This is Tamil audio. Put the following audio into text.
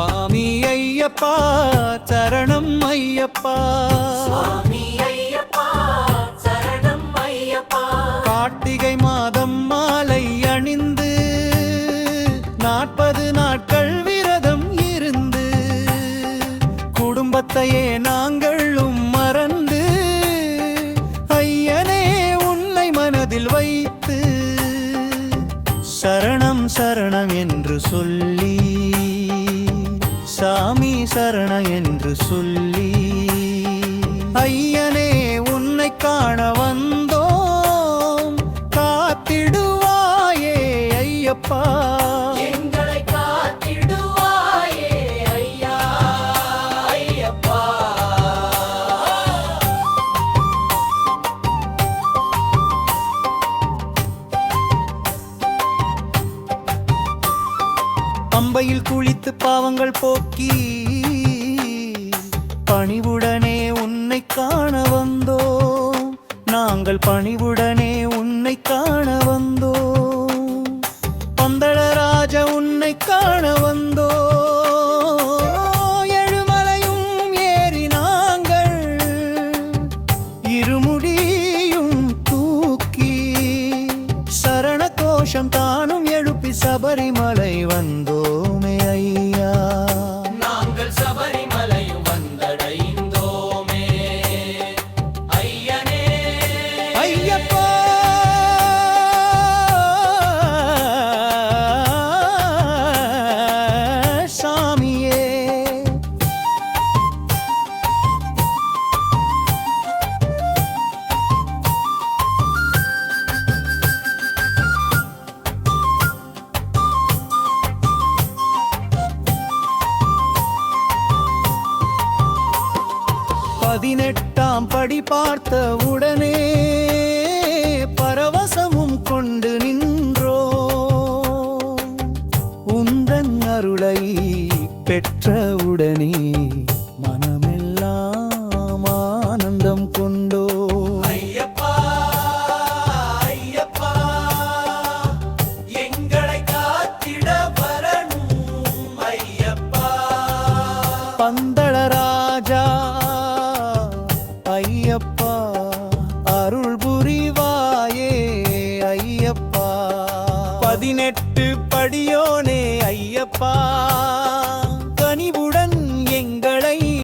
ஐயப்பா சரணம் ஐயப்பா. சுவாமி ஐயப்பா சரணம் ஐயப்பா. கார்த்திகை மாதம் மாலை அணிந்து நாற்பது நாட்கள் விரதம் இருந்து குடும்பத்தையே நாங்களும் மறந்து ஐயனே உன்னை மனதில் வைத்து சரணம் சரணம் என்று சொல்லி சாமி சரண என்று சொல்லி ஐயனே உன்னை காண வந்த சபையில் குளித்து பாவங்கள் போக்கி பணிவுடனே உன்னை காண வந்தோ நாங்கள் பணிவுடனே உன்னை காண வந்தோம். பந்தளராஜ உன்னை காண வந்தோ எழுமலையும் ஏறி நாங்கள் இருமுடியும் தூக்கி சரண கோஷம் தானும் எழுப்பி சபரிமலை வந்தோ பதினெட்டாம் படி பார்த்த உடனே பரவசமும் கொண்டு நின்றோ. உந்தன் அருளை பெற்ற உடனே மனமெல்லாம் ஆனந்தம் கொண்டோ. ஐயப்பா ஐயப்பா எங்களை காத்திட வரணும் ஐயப்பா. பந்தள ராஜா பதினெட்டு படியோனே ஐயப்பா கனிவுடன் எங்களை